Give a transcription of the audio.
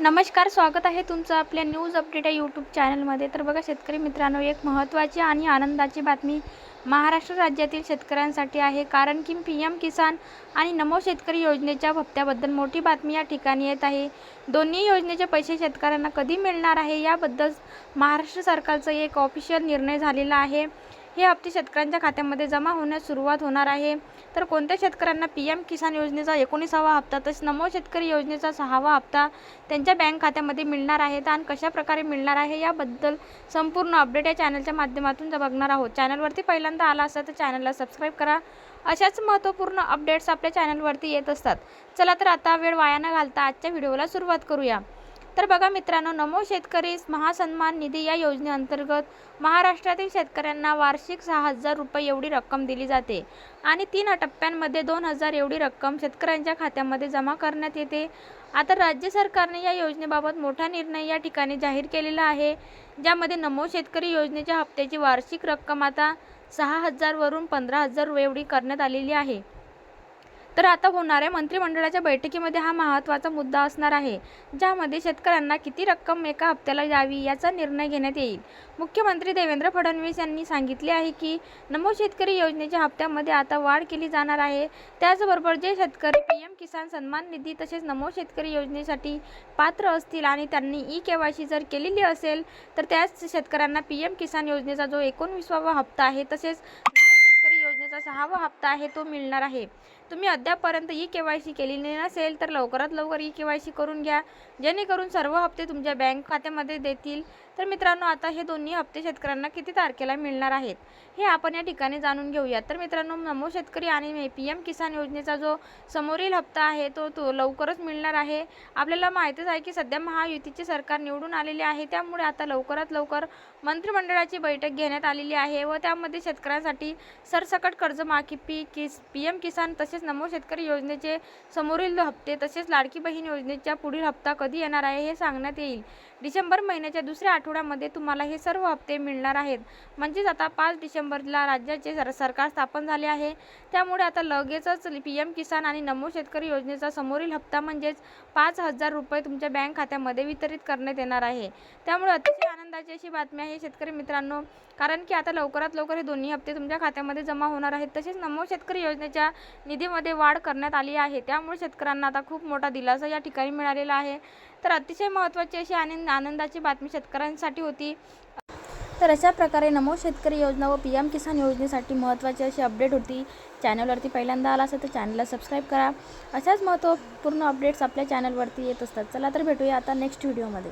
नमस्कार स्वागत आहे तुमचं आपल्या न्यूज अपडेट या यूट्यूब चॅनलमध्ये तर बघा शेतकरी मित्रांनो एक महत्त्वाची आणि आनंदाची बातमी महाराष्ट्र राज्यातील शेतकऱ्यांसाठी आहे. कारण की पी एम किसान आणि नमो शेतकरी योजनेच्या हप्त्याबद्दल मोठी बातमी या ठिकाणी येत आहे. दोन्ही योजनेचे पैसे शेतकऱ्यांना कधी मिळणार आहे? याबद्दल महाराष्ट्र सरकारचं एक ऑफिशियल निर्णय झालेला आहे. हे हप्ते शेतकऱ्यांच्या खात्यामध्ये जमा होण्यास सुरुवात होणार आहे. तर कोणत्या शेतकऱ्यांना पी एम किसान योजनेचा एकोणीसावा हप्ता तसेच नमो शेतकरी योजनेचा सहावा हप्ता त्यांच्या बँक खात्यामध्ये मिळणार आहे आणि कशा प्रकारे मिळणार आहे याबद्दल संपूर्ण अपडेट या चॅनलच्या माध्यमातून बघणार आहोत. चॅनलवरती पहिल्यांदा आला असा तर चॅनलला सबस्क्राईब करा. अशाच महत्त्वपूर्ण अपडेट्स आपल्या चॅनलवरती येत असतात. चला तर आता वेळ वाया न घालता आजच्या व्हिडिओला सुरुवात करूया. तर बघा मित्रांनो नमो शेतकरी महासन्मान निधी या योजनेअंतर्गत महाराष्ट्रातील शेतकऱ्यांना वार्षिक सहा हजार रुपये एवढी रक्कम दिली जाते आणि तीन टप्प्यांमध्ये दोन हजार एवढी रक्कम शेतकऱ्यांच्या खात्यामध्ये जमा करण्यात येते. आता राज्य सरकारने या योजनेबाबत मोठा निर्णय या ठिकाणी जाहीर केलेला आहे ज्यामध्ये नमो शेतकरी योजनेच्या हप्त्याची वार्षिक रक्कम आता सहा हजारवरून पंधरा हजार एवढी करण्यात आलेली आहे. तर आता होणाऱ्या मंत्रिमंडळाच्या बैठकीमध्ये हा महत्त्वाचा मुद्दा असणार आहे ज्यामध्ये शेतकऱ्यांना किती रक्कम एका हप्त्याला द्यावी याचा निर्णय घेण्यात येईल. मुख्यमंत्री देवेंद्र फडणवीस यांनी सांगितले आहे की नमो शेतकरी योजनेच्या हप्त्यामध्ये आता वाढ केली जाणार आहे. त्याचबरोबर जे शेतकरी पी एम किसान सन्मान निधी तसेच नमो शेतकरी योजनेसाठी पात्र असतील आणि त्यांनी ई के वाय सी जर केलेली असेल तर त्याच शेतकऱ्यांना पी एम किसान योजनेचा जो एकोणवीसवा हप्ता आहे तसेच योजनेचा सहावा हप्ता आहे तो मिळणार आहे. तुम्ही अद्यापपर्यंत ई के वाय सी केलेली नसेल तर लवकरात लवकर ई के वाय सी करून घ्या. जेणेकरून सर्व हप्ते तुमच्या बँक खात्यामध्ये देतील. तर मित्रांनो आता हे दोन्ही हप्ते शेतकऱ्यांना किती तारखेला मिळणार आहेत हे आपण या ठिकाणी जाणून घेऊयात. तर मित्रांनो नमो शेतकरी आणि पी एम किसान योजनेचा जो समोरील हप्ता आहे तो तो लवकरच मिळणार आहे. आपल्याला माहितीच आहे की सध्या महायुतीचे सरकार निवडून आलेले आहे त्यामुळे आता लवकरात लवकर मंत्रिमंडळाची बैठक घेण्यात आलेली आहे व त्यामध्ये शेतकऱ्यांसाठी सरसकट कर्जमाफी पी किस पी एम किसान तसेच नमो शेतकरी योजनेचे समोरील हप्ते तसेच लाडकी बहीण योजनेच्या पुढील हप्ता कधी येणार आहे हे सांगण्यात येईल. डिसेंबर महिन्याच्या दुसऱ्या आठवड्यामध्ये तुम्हाला हे सर्व हप्ते मिळणार आहेत. म्हणजेच आता पाच डिसेंबरला राज्याचे सर सरकार स्थापन झाले आहे. त्यामुळे आता लगेचच पी एम किसान आणि नमो शेतकरी योजनेचा समोरील हप्ता म्हणजेच पाच हजार रुपये तुमच्या बँक खात्यामध्ये वितरित करण्यात येणार आहे. त्यामुळे अतिशय आनंदाची अशी बातमी आहे शेतकरी मित्रांनो. कारण की आता लवकरात लवकर हे दोन्ही हप्ते तुमच्या खात्यामध्ये जमा होणार आहेत. तसेच नमो शेतकरी योजनेच्या निधीमध्ये वाढ करण्यात आली आहे. त्यामुळे शेतकऱ्यांना आता खूप मोठा दिलासा या ठिकाणी मिळालेला आहे. तर अतिशय महत्त्वाची अशी आणि आनंदाची बातमी शेतकऱ्यांसाठी होती. तर अशा प्रकारे नमो शेतकरी योजना व पी एम किसान योजनेसाठी महत्त्वाची अशी अपडेट होती. चॅनलवरती पहिल्यांदा आला असेल तर चॅनलला सबस्क्राईब करा. अशाच महत्त्वपूर्ण अपडेट्स आपल्या चॅनलवरती येत असतात. चला तर भेटूया आता नेक्स्ट व्हिडिओमध्ये.